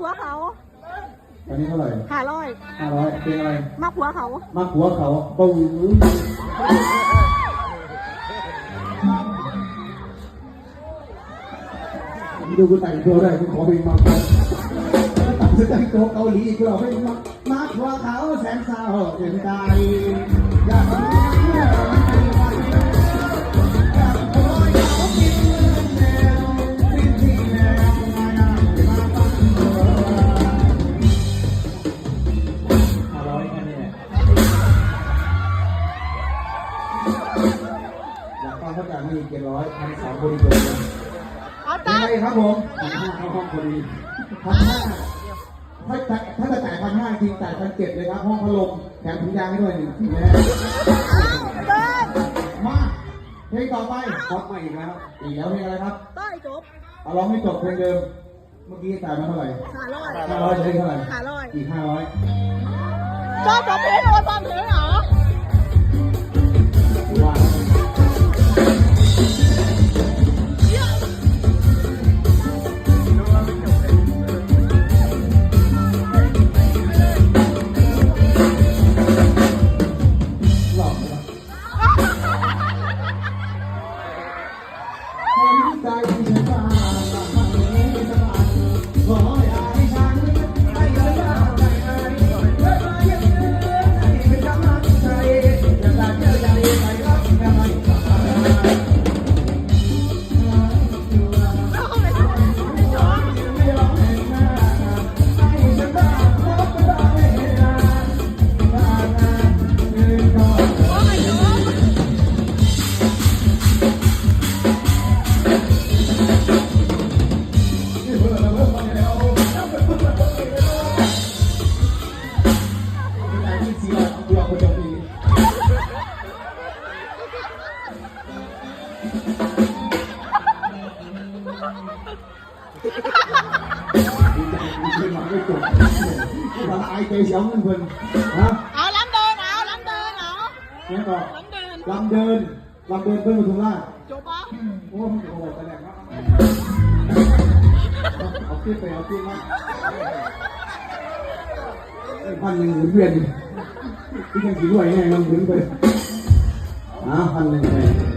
ผัวเขาอันนี้เท่าไหร่ห้าร้อยห้าร้อยเป็นอะไร มาผัวเขา มาหัวเขาปุ้งดูกูแต่งตัวได้กูขอเพลงมาก่อนตัดสินใจโกเกาหลีกูเอาเพลงมามาหัวเขาแสนเศร้าเป็นใจ เขาจ่ายมาอีกเจ็ดร้อยพันสองคนเดียวเอายัตังงไงครับผมพันห้าเข้าห้องพอดีพันห้าถ้าจ่ายถ้าจะจ่ายพันห้าจริงจ่ายพันเจ็ดเลยครับห้องพัดลมแถมถุงยางให้ด้วยหนึ่งนะฮะเดินมาเพลงต่อไปพบมาอีกแล้วอีกแล้วเพลงอะไรครับต้อยจบเอาร้องให้จบเพลงเดิม เมื่อกี้จ่ายมาเท่าไหร่ห้าร้อยห้าร้อยจะได้เท่าไหร่ห้าร้อยอีกห้าร้อยจบจบเพลงโอนความเพลงเหรอ ค ดีใจมาไม่จบมาไอใจเสียวเงินเพิ่นฮะเอาลำเดินเอาลำเดินเอาเนี่ ยก็